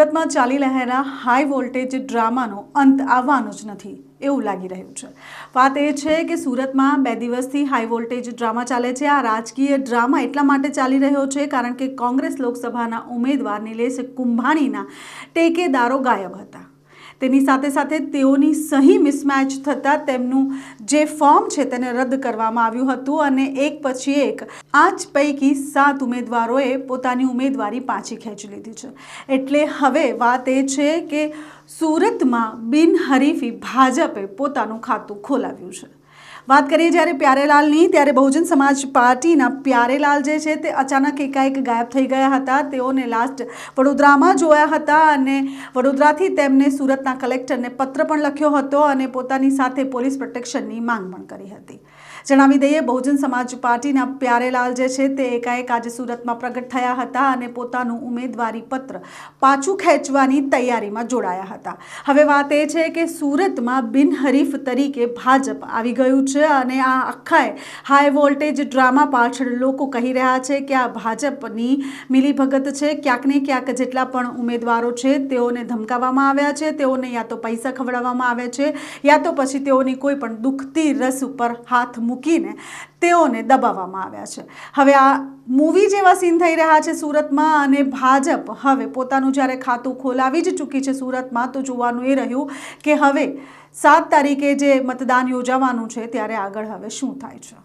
સુરતમાં ચાલી રહેલા હાઈ વોલ્ટેજ ડ્રામાનો અંત આવવાનો જ નથી એવું લાગી રહ્યું છે. વાત એ છે કે સુરતમાં બે દિવસથી હાઈ વોલ્ટેજ ડ્રામા ચાલે છે. આ રાજકીય ડ્રામા એટલા માટે ચાલી રહ્યો છે કારણ કે કોંગ્રેસ લોકસભાના ઉમેદવાર નિલેશ કુંભાણીના ટેકેદારો ગાયબ હતા. તેની સાથે સાથે તેઓની સહી મિસમેચ થતાં તેમનું જે ફોર્મ છે તેને રદ કરવામાં આવ્યું હતું અને એક પછી એક આજ પૈકી સાત ઉમેદવારોએ પોતાની ઉમેદવારી પાછી ખેંચી લીધી છે. એટલે હવે વાત એ છે કે સુરતમાં બિનહરીફી ભાજપે પોતાનું ખાતું ખોલાવ્યું છે. વાત કરીએ જ્યારે પ્યારેલાલની, ત્યારે બહુજન સમાજ પાર્ટીના પ્યારેલાલ જે છે તે અચાનક એકાએક ગાયબ થઈ ગયા હતા. તેઓને લાસ્ટ વડોદરામાં જોયા હતા અને વડોદરાથી તેમને સુરતના કલેક્ટરને પત્ર પણ લખ્યો હતો અને પોતાની સાથે પોલીસ પ્રોટેક્શનની માંગ પણ કરી હતી. જણાવી દઈએ, બહુજન સમાજ પાર્ટીના પ્યારેલાલ જે છે તે એકાએક આજે સુરતમાં પ્રગટ થયા હતા અને પોતાનું ઉમેદવારી પત્ર પાછું ખેંચવાની તૈયારીમાં જોડાયા હતા. હવે વાત એ છે કે સુરતમાં બિનહરીફ તરીકે ભાજપ આવી ગયું અને આ આખાએ હાઈ વોલ્ટેજ ડ્રામા પાછળ લોકો કહી રહ્યા છે કે આ ભાજપની મિલીભગત છે. ક્યાંક ને ક્યાંક જેટલા પણ ઉમેદવારો છે તેઓને ધમકાવવામાં આવ્યા છે. તેઓને યા તો પૈસા ખવડાવવામાં આવે છે, યા તો પછી તેઓની કોઈ પણ દુખતી રસ ઉપર હાથ મૂકીને તેઓને દબાવવામાં આવ્યા છે. હવે આ મૂવી જેવા સીન થઈ રહ્યા છે સુરતમાં અને ભાજપ હવે પોતાનું જ્યારે ખાતું ખોલાવી જ ચૂકી છે સુરતમાં, તો જોવાનું એ રહ્યું કે હવે સાત તારીખે જે મતદાન યોજાવાનું છે ત્યારે આગળ હવે શું થાય છે?